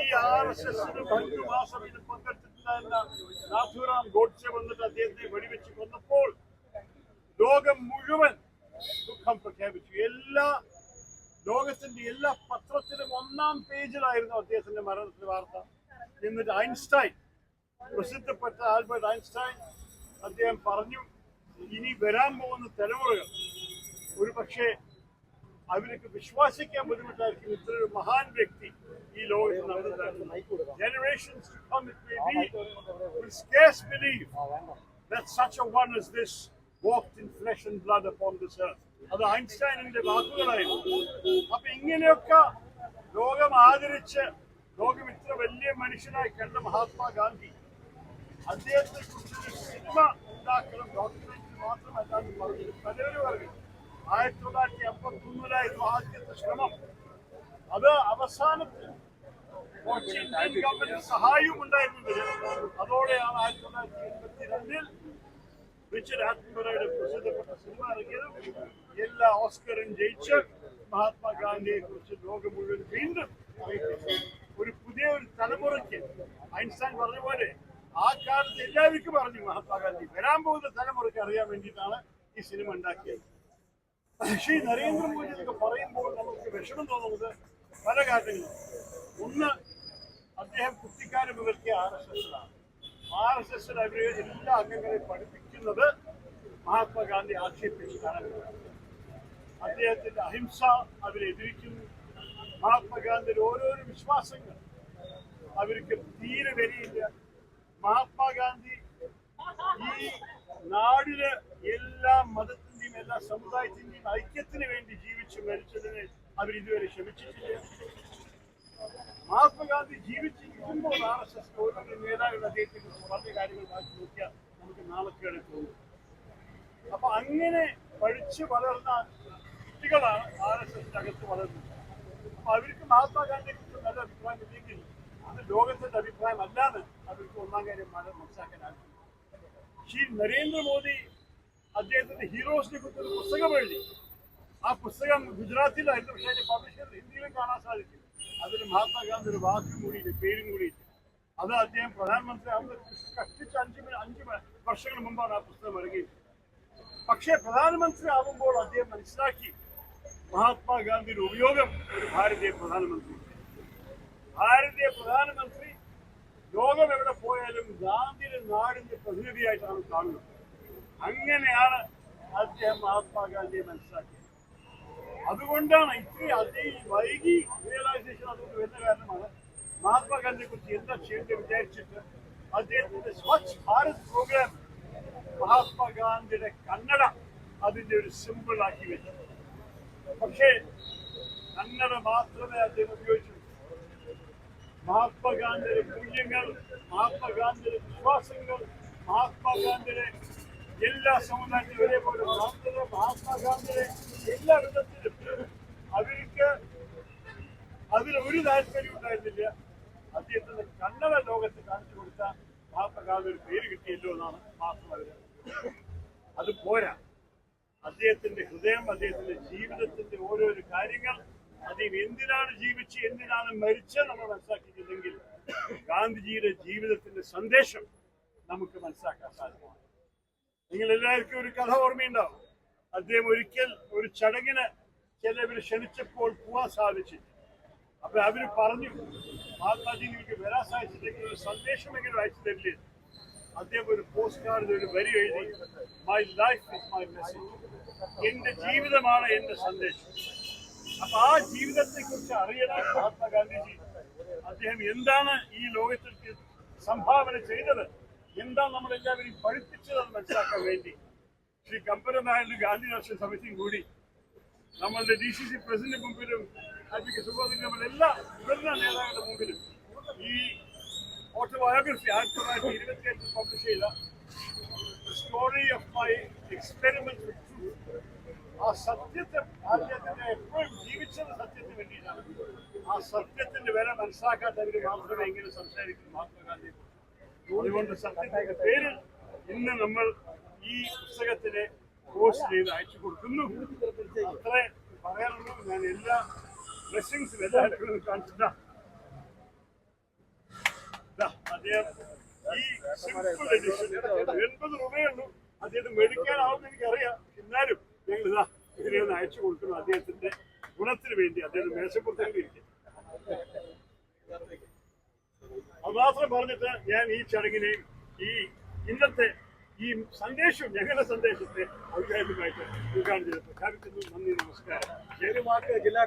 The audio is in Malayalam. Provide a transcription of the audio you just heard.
ഈ ആർ എസ് എസിന് രണ്ടു മാസം ഇത് പങ്കെടുത്തിട്ടില്ല നാഥുറാം ഗോഡ്സെ വന്നിട്ട് അദ്ദേഹത്തെ വെടിവെച്ച് കൊന്നപ്പോൾ ലോകം മുഴുവൻ ദുഃഖം പ്രഖ്യാപിച്ചു. എല്ലാ ലോകത്തിന്റെ എല്ലാ പത്രത്തിലും ഒന്നാം പേജിലായിരുന്നു അദ്ദേഹത്തിന്റെ മരണത്തിന്റെ വാർത്ത. എന്നിട്ട് ഐൻസ്റ്റൈൻ പ്രസിദ്ധപ്പെട്ട ആൽബർട്ട് ഐൻസ്റ്റൈൻ അദ്ദേഹം പറഞ്ഞു ഇനി വരാൻ പോകുന്ന തലമുറകൾ ഒരു പക്ഷേ അവർക്ക് വിശ്വസിക്കാൻ ബുദ്ധിമുട്ടായിരിക്കും. ഇത്രയൊരു മഹാൻ വ്യക്തി ഈ ലോകത്ത് നടന്നിട്ടുണ്ടായിരുന്നു generations to come it as this walked in flesh and blood upon this earth. വാക്കുകളായിരുന്നു. അപ്പൊ ഇങ്ങനെയൊക്കെ ലോകം ആദരിച്ച് ലോകം ഇത്ര വലിയ മനുഷ്യനായി കണ്ട മഹാത്മാഗാന്ധി അദ്ദേഹത്തെ കുറിച്ച് സിനിമ ഉണ്ടാക്കണം ഡോക്യുമെന്ററി മാത്രമല്ലാന്ന് പറഞ്ഞു പലരും പറഞ്ഞു ആയിരത്തി തൊള്ളായിരത്തി അമ്പത്തി ഒന്നിലായിരുന്നു ആദ്യത്തെ ശ്രമം. അത് അവസാനത്തിൽ കുറച്ച് ഇന്ത്യൻ ഗവൺമെന്റ് സഹായവും ഉണ്ടായിരുന്നതിന് അതോടെയാണ് ആയിരത്തി തൊള്ളായിരത്തി എൺപത്തി പ്രസിദ്ധപ്പെട്ട സിനിമ എല്ലാ ഓസ്കറും ജയിച്ച് മഹാത്മാഗാന്ധിയെ കുറിച്ച് ലോകം മുഴുവൻ വീണ്ടും ഒരു പുതിയ ഒരു തലമുറയ്ക്ക് ഐൻസ്റ്റൈൻ പറഞ്ഞ പോലെ ആ കാലത്ത് എല്ലാവർക്കും പറഞ്ഞു മഹാത്മാഗാന്ധി വരാൻ പോകുന്ന തലമുറയ്ക്ക് അറിയാൻ വേണ്ടിയിട്ടാണ് ഈ സിനിമ ഉണ്ടാക്കിയത്. ശ്രീ നരേന്ദ്രമോദി എന്നൊക്കെ പറയുമ്പോൾ നമുക്ക് വിഷമം തോന്നുന്നത് പല കാര്യങ്ങളും. ഒന്ന് അദ്ദേഹം കുട്ടിക്കാലം വിവർത്തിയ ആർ എസ് എസിലാണ്. ആർ എസ് എസിൽ അവരെ എല്ലാ അംഗങ്ങളെയും പഠിപ്പിക്കുന്നത് മഹാത്മാഗാന്ധി ആക്ഷേപിച്ചിട്ടാണ്. അദ്ദേഹത്തിന്റെ അഹിംസ അവരെ എതിരിക്കുന്നു. മഹാത്മാഗാന്ധിയുടെ ഓരോരോ വിശ്വാസങ്ങൾ അവർക്ക് തീരെ വരിയില്ല മഹാത്മാഗാന്ധി ഈ നാടിന് എല്ലാ സമുദായത്തിന്റെയും ഐക്യത്തിന് വേണ്ടി ജീവിച്ചു മരിച്ചതിന് അവർ ഇതുവരെ ക്ഷമിച്ചിട്ടില്ല മഹാത്മാഗാന്ധി ജീവിച്ചിരിക്കുമ്പോൾ ആർ എസ് എസ് ഓരോ നേതാക്കൾ അദ്ദേഹത്തെ പറഞ്ഞ കാര്യങ്ങൾ മാറ്റി നോക്കിയാൽ നമുക്ക് നാളക്കേടെ തോന്നും. അപ്പൊ അങ്ങനെ പഠിച്ചു വളർന്ന കുട്ടികളാണ് ആർ എസ് എസിന്റെ അകത്ത് വളർന്നത്. അപ്പൊ അവർക്ക് മഹാത്മാഗാന്ധിയെ കുറിച്ച് നല്ല അഭിപ്രായം ഇല്ലെങ്കിൽ അത് ലോകത്തിന്റെ അഭിപ്രായം അല്ലാന്ന് അവർക്ക് ഒന്നാം കാര്യം മന- മനസ്സിലാക്കാനാകും ശ്രീ നരേന്ദ്രമോദി അദ്ദേഹത്തിന്റെ ഹീറോസിനെ കുറിച്ച് ഒരു പുസ്തകം എഴുതി. ആ പുസ്തകം ഗുജറാത്തിലായിരുന്നു പക്ഷേ അതിന്റെ പബ്ലിഷർ ഹിന്ദിയിലും കാണാൻ സാധിക്കും അതിൽ മഹാത്മാഗാന്ധി ഒരു വാക്കും കൂടിയില്ല പേരും കൂടിയില്ല അത് അദ്ദേഹം പ്രധാനമന്ത്രി ആവുന്ന കഷ്ടിച്ച് അഞ്ച് അഞ്ച് വർഷങ്ങൾ മുമ്പാണ് ആ പുസ്തകം ഇറങ്ങിയത്. പക്ഷേ പ്രധാനമന്ത്രി ആവുമ്പോൾ അദ്ദേഹം മനസ്സിലാക്കി മഹാത്മാഗാന്ധിയുടെ ഉപയോഗം ഒരു ഭാരതീയ പ്രധാനമന്ത്രി. ഭാരതീയ പ്രധാനമന്ത്രി ലോകം എവിടെ പോയാലും ഗാന്ധിയുടെ നാടിന്റെ പ്രതിനിധിയായിട്ടാണ് കാണുന്നത്. അങ്ങനെയാണ് അദ്ദേഹം മഹാത്മാഗാന്ധിയെ മനസ്സിലാക്കിയത്. അതുകൊണ്ടാണ് ഇത്രയും അതി വൈകി റിയലൈസേഷൻ അതുകൊണ്ട് വരുന്ന കാരണമാണ് മഹാത്മാഗാന്ധിയെ കുറിച്ച് എന്താ ചെയ്യേണ്ടത് വിചാരിച്ചിട്ട് അദ്ദേഹത്തിന്റെ സ്വച്ഛ് ഭാരത് പ്രോഗ്രാം മഹാത്മാഗാന്ധിയുടെ കന്നഡ അതിന്റെ ഒരു സിമ്പിൾ ആക്കി വെച്ചു. പക്ഷേ കന്നഡ മാത്രമേ അദ്ദേഹം ഉപയോഗിച്ചു. മഹാത്മാഗാന്ധിയുടെ മൂല്യങ്ങൾ മഹാത്മാഗാന്ധിയുടെ വിശ്വാസങ്ങൾ മഹാത്മാഗാന്ധിയുടെ എല്ലാ സമുദായത്തിലും ഒരേപോലെ ഗാന്ധിയ മഹാത്മാഗാന്ധിയെ എല്ലാ വിധത്തിലും അവർക്ക് അതിൽ ഒരു താല്പര്യം ഉണ്ടായിരുന്നില്ല. അദ്ദേഹത്തിന്റെ കന്നഡ ലോകത്ത് കാണിച്ചു കൊടുത്ത മഹാത്മാഗാന്ധി ഒരു പേര് കിട്ടിയല്ലോ എന്നാണ് മഹാത്മാഗാന്ധി അത് പോരാ. അദ്ദേഹത്തിന്റെ ഹൃദയം അദ്ദേഹത്തിന്റെ ജീവിതത്തിന്റെ ഓരോരോ കാര്യങ്ങൾ അദ്ദേഹം എന്തിനാണ് ജീവിച്ച് എന്തിനാണ് മരിച്ച നമ്മൾ മനസ്സിലാക്കിയിട്ടില്ലെങ്കിൽ ഗാന്ധിജിയുടെ ജീവിതത്തിന്റെ സന്ദേശം നമുക്ക് മനസ്സിലാക്കാൻ സാധ്യമാണ്. നിങ്ങൾ എല്ലാവർക്കും ഒരു കഥ ഓർമ്മയുണ്ടാവും. അദ്ദേഹം ഒരിക്കൽ ഒരു ചടങ്ങിന് ചിലവര് ക്ഷണിച്ചപ്പോൾ പോവാൻ സാധിച്ചില്ല. അപ്പൊ അവർ പറഞ്ഞു മഹാത്മാജി നിങ്ങൾക്ക് വരാൻ സാധിച്ചില്ലെങ്കിൽ ഒരു സന്ദേശം എങ്ങനെ അയച്ചു തരില്ലേ? അദ്ദേഹം ഒരു പോസ്റ്റ് കാർഡിൽ ഒരു വരി എഴുതി my life is my message എന്റെ ജീവിതമാണ് എന്റെ സന്ദേശം. അപ്പൊ ആ ജീവിതത്തെ കുറിച്ച് അറിയണം മഹാത്മാഗാന്ധിജി അദ്ദേഹം എന്താണ് ഈ ലോകത്തിൽ സംഭാവന ചെയ്തത്? എന്താണ് നമ്മളെല്ലാവരെയും പഠിപ്പിച്ചതെന്ന് മനസ്സിലാക്കാൻ വേണ്ടി? ശ്രീ കമ്പരനായാലും ഗാന്ധി രാഷ്ട്രീയ സമിതിയും കൂടി നമ്മളുടെ ഡി സി സി പ്രസിഡന്റ് മുമ്പിലും അഡ്വക്കേറ്റ് സുബോധി നമ്മുടെ എല്ലാ മുതിർന്ന നേതാക്കളുടെ മുമ്പിലും ഈ ഓട്ടോബയോഗ്രഫി ആയിരത്തി തൊള്ളായിരത്തി ഇരുപത്തി അഞ്ചിൽ പബ്ലിഷ് ചെയ്ത സ്റ്റോറി ഓഫ് മൈ എക്സ്പെരിമെന്റ് ആ സത്യത്തെ അദ്ദേഹത്തിന്റെ എപ്പോഴും ജീവിച്ചത് സത്യത്തിന് വേണ്ടിയിട്ടാണ്. ആ സത്യത്തിന്റെ വില മനസ്സിലാക്കാത്തവര് മാത്രമേ ഇങ്ങനെ സംസാരിക്കുന്നു മഹാത്മാഗാന്ധി അതുകൊണ്ട് സത്യത്തിന്റെ പേരിൽ ഇന്ന് നമ്മൾ ഈ പുസ്തകത്തിനെ പോസ്റ്റ് ചെയ്ത് അയച്ചു കൊടുക്കുന്നു. അത്രേ പറയാനുള്ളൂ. ഞാൻ എല്ലാ ബ്ലെസ്സിങ്സും എല്ലാവരും കാണിച്ചിട്ടാ. അദ്ദേഹം ഈ സിമ്പിൾ എഡിഷൻ എൺപത് രൂപയുള്ളൂ അദ്ദേഹം മേടിക്കാനാവുമെന്ന് എനിക്കറിയാം. എന്നാലും ഞങ്ങൾ ഇതാ ഇതിനെ അയച്ചു കൊടുക്കുന്നു അദ്ദേഹത്തിന്റെ ഗുണത്തിന് വേണ്ടി. അദ്ദേഹം മേശപ്പുറത്തേക്ക് ഇരിക്കും. മാത്രം പറഞ്ഞിട്ട് ഞാൻ ഈ ചടങ്ങിനെയും ഈ ഇന്നത്തെ ഈ സന്ദേശം ഞങ്ങളുടെ സന്ദേശത്തെ ഔദ്യോഗികമായിട്ട് ഉദ്ഘാടനം ചെയ്ത് പ്രഖ്യാപിക്കുന്നു നന്ദി നമസ്കാരം. ജില്ലാ